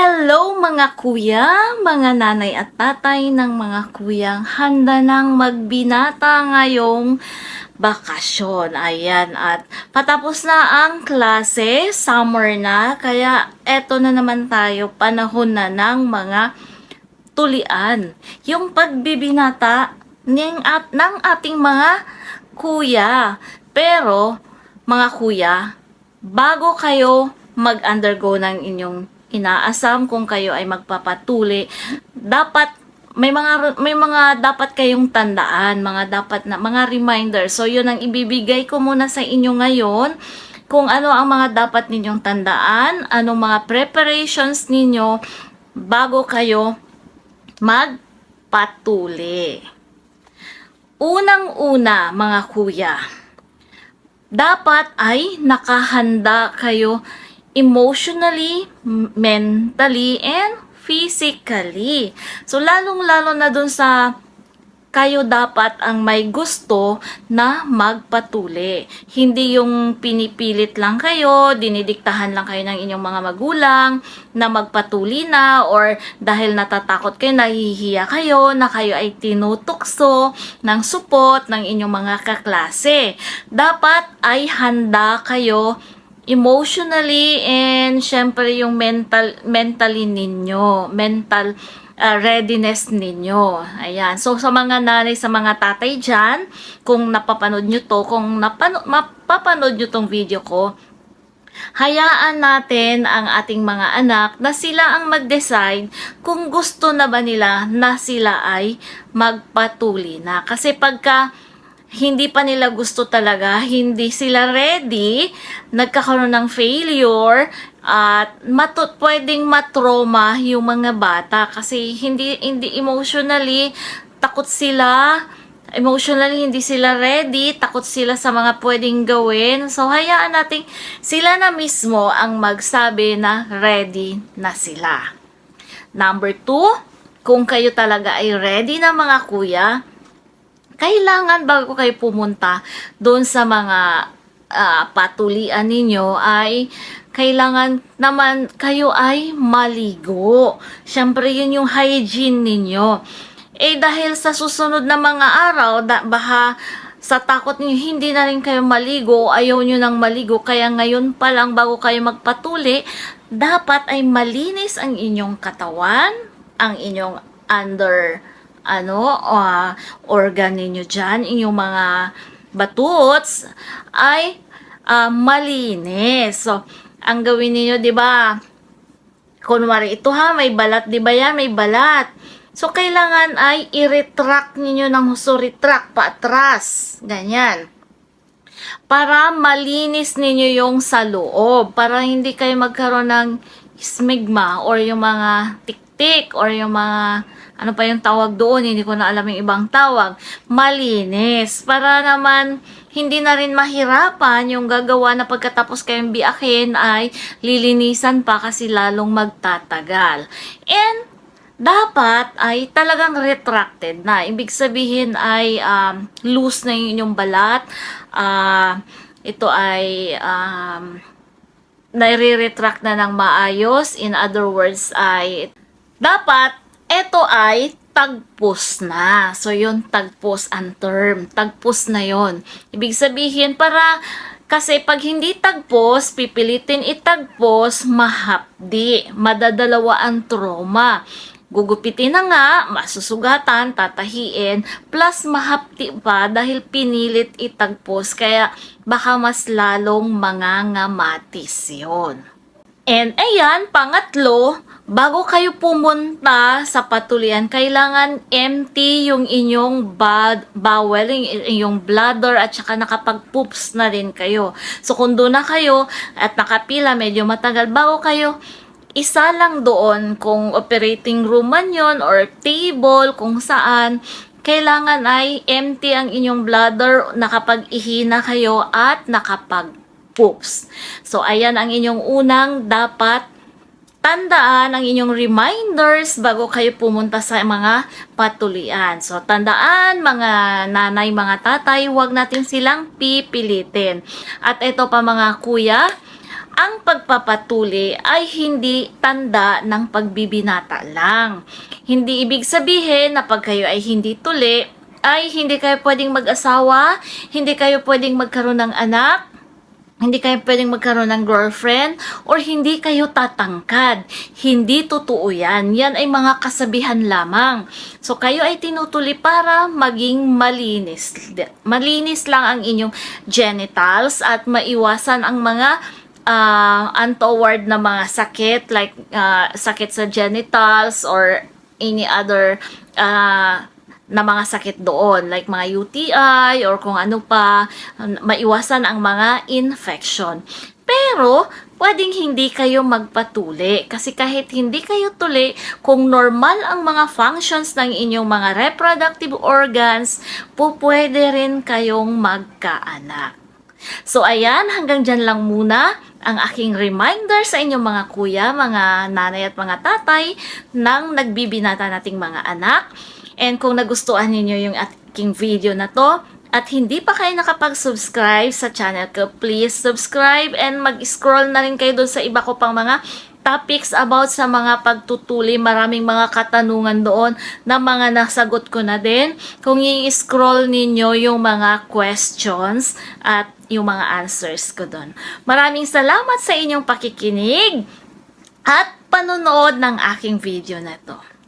Hello mga kuya, mga nanay at tatay ng mga kuyang handa ng magbinata ngayong bakasyon. Ayan, at patapos na ang klase, summer na, kaya eto na naman tayo, panahon na ng mga tulian. Yung pagbibinata ng, at, ng ating mga kuya. Pero, mga kuya, bago kayo mag-undergo ng inyong inaasam kung kayo ay magpapatuli, dapat may mga may mga dapat kayong tandaan, mga dapat na mga reminder. So 'yun ang ibibigay ko muna sa inyo ngayon kung ano ang mga dapat ninyong tandaan, anong mga preparations ninyo bago kayo magpatuli. Unang-una, mga kuya, dapat ay nakahanda kayo emotionally, mentally, and physically. So, lalong-lalo na dun sa kayo dapat ang may gusto na magpatuli. Hindi yung pinipilit lang kayo, dinidiktahan lang kayo ng inyong mga magulang na magpatuli na or dahil natatakot kayo, nahihiya kayo na kayo ay tinutukso ng support ng inyong mga kaklase. Dapat ay handa kayo emotionally and syempre yung mental mentally ninyo mental uh, readiness ninyo. Ayan. So sa mga nanay sa mga tatay dyan kung napapanood nyo to kung napano, mapapanood nyo tong video ko hayaan natin ang ating mga anak na sila ang mag-decide kung gusto na ba nila na sila ay magpatuli na. Kasi pagka hindi pa nila gusto talaga, hindi sila ready, nagkakaroon ng failure, at matu- pwedeng matroma yung mga bata. Kasi hindi hindi emotionally takot sila. Emotionally hindi sila ready, takot sila sa mga pwedeng gawin. So hayaan natin sila na mismo ang magsabi na ready na sila. Number two, kung kayo talaga ay ready na mga kuya, kailangan bago kayo pumunta doon sa mga ah, patulian ninyo ay kailangan naman kayo ay maligo. Siyempre, yun yung hygiene ninyo. Eh, dahil sa susunod na mga araw, da, baka sa takot niyo hindi na rin kayo maligo, ayaw niyo nang maligo, kaya ngayon pa lang bago kayo magpatuli, dapat ay malinis ang inyong katawan, ang inyong under ano, uh, organ ninyo dyan, inyong mga batuts, ay ah, malinis. So, ang gawin niyo 'di ba? Kunwari ito ha, may balat, 'di ba yan? May balat. So, kailangan ay i-retract ninyo ng husto, retract paatras. Ganyan. Para malinis ninyo yung sa loob. Para hindi kayo magkaroon ng smegma or yung mga tiktik or yung mga ano pa yung tawag doon, hindi ko na alam yung ibang tawag, malinis. Para naman hindi na rin mahirapan yung gagawa na pagkatapos kayong biakin ay lilinisan pa kasi lalong magtatagal. And dapat ay talagang retracted na. Ibig sabihin ay um, loose na yung inyong balat. Ah, ito ay um, nare-retract na ng maayos. In other words ay dapat ito ay tagpos na. So, yun, tagpos ang term. Tagpos na yon Ibig sabihin, para, kasi pag hindi tagpos, pipilitin itagpos, mahapdi. Madadalawa ang trauma. Gugupitin na nga, masusugatan, tatahiin, plus mahapti pa dahil pinilit itagpos. Kaya baka mas lalong mangangamatis yon. And ayan, pangatlo, bago kayo pumunta sa patulian, kailangan empty yung inyong bad, bowel, yung inyong bladder at saka nakapag-poops na rin kayo. So kung doon na kayo at nakapila medyo matagal, bago kayo isa lang doon kung operating room man yon or table kung saan kailangan ay empty ang inyong bladder nakapag-ihi na kayo at nakapag poops. So, ayan ang inyong unang dapat tandaan ang inyong reminders bago kayo pumunta sa mga patulian. So, tandaan mga nanay, mga tatay, huwag natin silang pipilitin. At ito pa mga kuya, ang pagpapatuli ay hindi tanda ng pagbibinata lang. Hindi ibig sabihin na pag kayo ay hindi tuli, ay hindi kayo pwedeng mag-asawa, hindi kayo pwedeng magkaroon ng anak, hindi kayo pwedeng magkaroon ng girlfriend or hindi kayo tatangkad. Hindi totoo yan. Yan ay mga kasabihan lamang. So, kayo ay tinutuli para maging malinis. Malinis lang ang inyong genitals at maiwasan ang mga ah, untoward na mga sakit like ah, sakit sa genitals or any other ah, na mga sakit doon like mga UTI or kung ano pa maiwasan ang mga infection. Pero pwedeng hindi kayo magpatuli kasi kahit hindi kayo tuli kung normal ang mga functions ng inyong mga reproductive organs, po pwede rin kayong magkaanak. So ayan, hanggang dyan lang muna ang aking reminder sa inyong mga kuya, mga nanay at mga tatay ng nagbibinata nating mga anak. And kung nagustuhan ninyo yung aking video na to, at hindi pa kayo nakapag-subscribe sa channel ko, please subscribe and mag-scroll na rin kayo doon sa iba ko pang mga topics about sa mga pagtutuli. Maraming mga katanungan doon na mga nasagot ko na din. Kung i-scroll ninyo yung mga questions at yung mga answers ko doon. Maraming salamat sa inyong pakikinig at panonood ng aking video na to.